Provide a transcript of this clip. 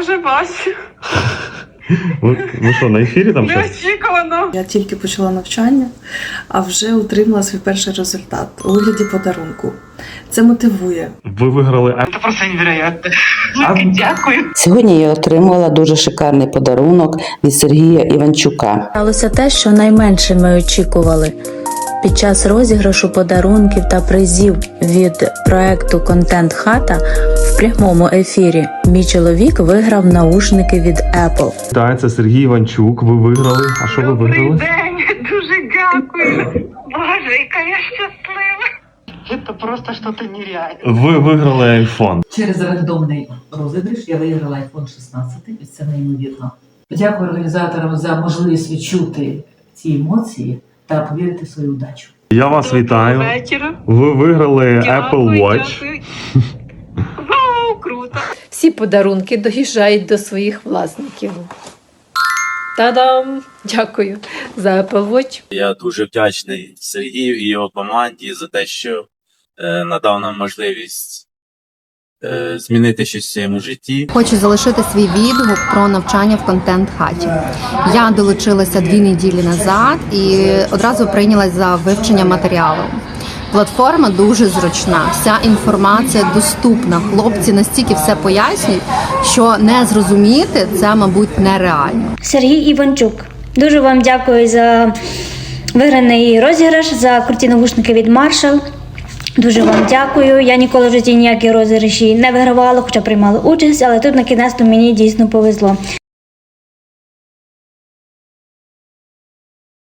Вже бачу. Ви, ви що, на ефірі там щось? Неочікувано. Я тільки почала навчання, а вже отримала свій перший результат у вигляді подарунку. Це мотивує. Ви виграли а- Це просто невероятно. А- Дякую. Сьогодні я отримала дуже шикарний подарунок від Сергія Іванчука. Сталося те, що найменше ми очікували. Під час розіграшу подарунків та призів від проекту Контент Хата в прямому ефірі мій чоловік виграв наушники від Apple. Вітаю, це Сергій Іванчук. Ви виграли. А що ви Добрий виграли? день. Дуже дякую. Боже, яка я щаслива. Це просто щось нереальне. Ви виграли iPhone. Через рандомний розіграш я виграла iPhone 16, і це неймовірно. Дякую організаторам за можливість відчути ці емоції та повірити в свою удачу. Я вас вітаю. вечора. Ви виграли Apple Watch. дякую. Круто. всі подарунки доїжджають до своїх власників. Та-дам! Дякую за Apple Watch. Я дуже вдячний Сергію і його команді за те, що е, надав нам можливість е, змінити щось в своєму житті. Хочу залишити свій відгук про навчання в контент хаті. Я долучилася дві неділі назад і одразу прийнялась за вивчення матеріалу. Платформа дуже зручна, вся інформація доступна. Хлопці настільки все пояснюють, що не зрозуміти це, мабуть, нереально. Сергій Іванчук. Дуже вам дякую за виграний розіграш, за круті навушники від Marshall. Дуже вам дякую. Я ніколи в житті ніякі розіграші не вигравала, хоча приймала участь, але тут на кінець мені дійсно повезло.